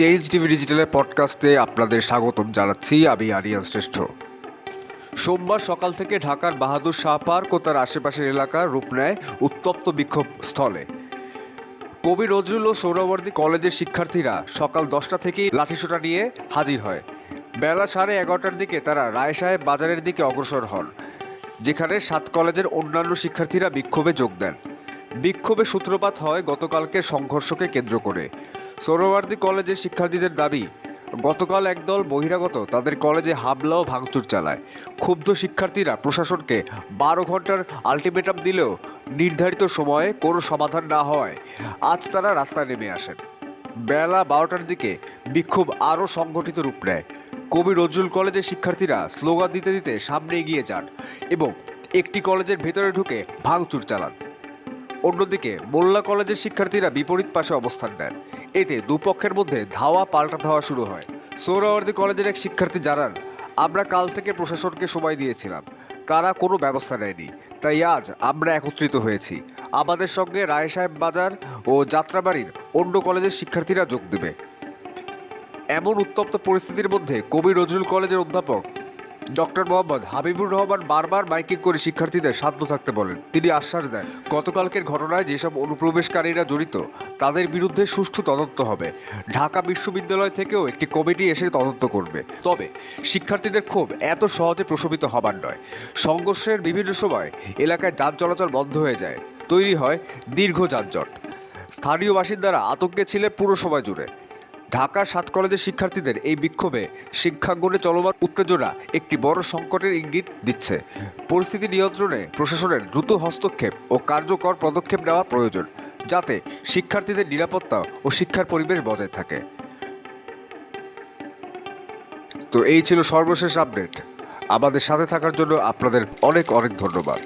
Change TV ডিজিটালের পডকাস্টে আপনাদের স্বাগতম জানাচ্ছি। আমি আরিয়ান শ্রেষ্ঠ। সোমবার সকাল থেকে ঢাকার বাহাদুর শাহ পার্ক ও তার আশেপাশের এলাকা রূপ নেয় উত্তপ্ত বিক্ষোভ স্থলে। কবি নজরুল ও সৌরবর্দী কলেজের শিক্ষার্থীরা সকাল দশটা থেকেই লাঠিসোঁটা নিয়ে হাজির হয়। বেলা সাড়ে এগারোটার দিকে তারা রায় সাহেব বাজারের দিকে অগ্রসর হন, যেখানে সাত কলেজের অন্যান্য শিক্ষার্থীরা বিক্ষোভে যোগ দেন। বিক্ষোভে সূত্রপাত হয় গতকালকে সংঘর্ষকে কেন্দ্র করে। সৌরবর্দী কলেজের শিক্ষার্থীদের দাবি, গতকাল একদল বহিরাগত তাদের কলেজে হামলা ও ভাঙচুর চালায়। ক্ষুব্ধ শিক্ষার্থীরা প্রশাসনকে বারো ঘণ্টার আলটিমেটাম দিলেও নির্ধারিত সময়ে কোনো সমাধান না হওয়ায় আজ তারা রাস্তায় নেমে আসেন। বেলা বারোটার দিকে বিক্ষোভ আরও সংগঠিত রূপ নেয়। কবি নজরুল কলেজের শিক্ষার্থীরা স্লোগান দিতে দিতে সামনে এগিয়ে যান এবং একটি কলেজের ভেতরে ঢুকে ভাঙচুর চালান। অন্যদিকে, মোল্লা কলেজের শিক্ষার্থীরা বিপরীত পাশে অবস্থান নেন। এতে দুপক্ষের মধ্যে ধাওয়া পাল্টা ধাওয়া শুরু হয়। সৌরাবর্তী কলেজের এক শিক্ষার্থী জানান, আমরা কাল থেকে প্রশাসনকে সময় দিয়েছিলাম। তারা কোনো ব্যবস্থা নেয়নি। তাই আজ আমরা একত্রিত হয়েছি। আমাদের সঙ্গে রায় সাহেব বাজার ও যাত্রাবাড়ির অন্য কলেজের শিক্ষার্থীরা যোগ দেবে। এমন উত্তপ্ত পরিস্থিতির মধ্যে কবি নজরুল কলেজের অধ্যাপক ডক্টর মোহাম্মদ হাবিবুর রহমান বারবার মাইকিং করে শিক্ষার্থীদের শান্ত থাকতে বলেন। তিনি আশ্বাস দেন, গতকালকের ঘটনায় যেসব অনুপ্রবেশকারীরা জড়িত, তাদের বিরুদ্ধে সুষ্ঠু তদন্ত হবে। ঢাকা বিশ্ববিদ্যালয় থেকেও একটি কমিটি এসে তদন্ত করবে। তবে শিক্ষার্থীদের ক্ষোভ এত সহজে প্রশমিত হবার নয়। সংঘর্ষের বিভিন্ন সময় এলাকায় যান চলাচল বন্ধ হয়ে যায়। তৈরি হয় দীর্ঘ যানজট। স্থানীয় বাসিন্দারা আতঙ্কে ছিলেন পুরো সময় জুড়ে। ঢাকার সাত কলেজের শিক্ষার্থীদের এই বিক্ষোভে শিক্ষাঙ্গনে চলমান উত্তেজনা একটি বড় সংকটের ইঙ্গিত দিচ্ছে। পরিস্থিতি নিয়ন্ত্রণে প্রশাসনের দ্রুত হস্তক্ষেপ ও কার্যকর পদক্ষেপ নেওয়া প্রয়োজন, যাতে শিক্ষার্থীদের নিরাপত্তা ও শিক্ষার পরিবেশ বজায় থাকে। তো এই ছিল সর্বশেষ আপডেট। আমাদের সাথে থাকার জন্য আপনাদের অনেক অনেক ধন্যবাদ।